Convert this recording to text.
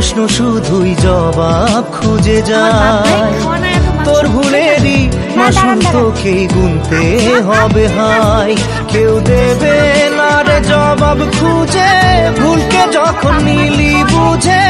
প্রশ্ন শুধুই জবাব খুঁজে যায়। তোর ভুলেরই তোকেই গুনতে হবে হাই। কেউ দেবে না রে জবাব খুঁজে। ভুলকে যখন নিলি বুঝে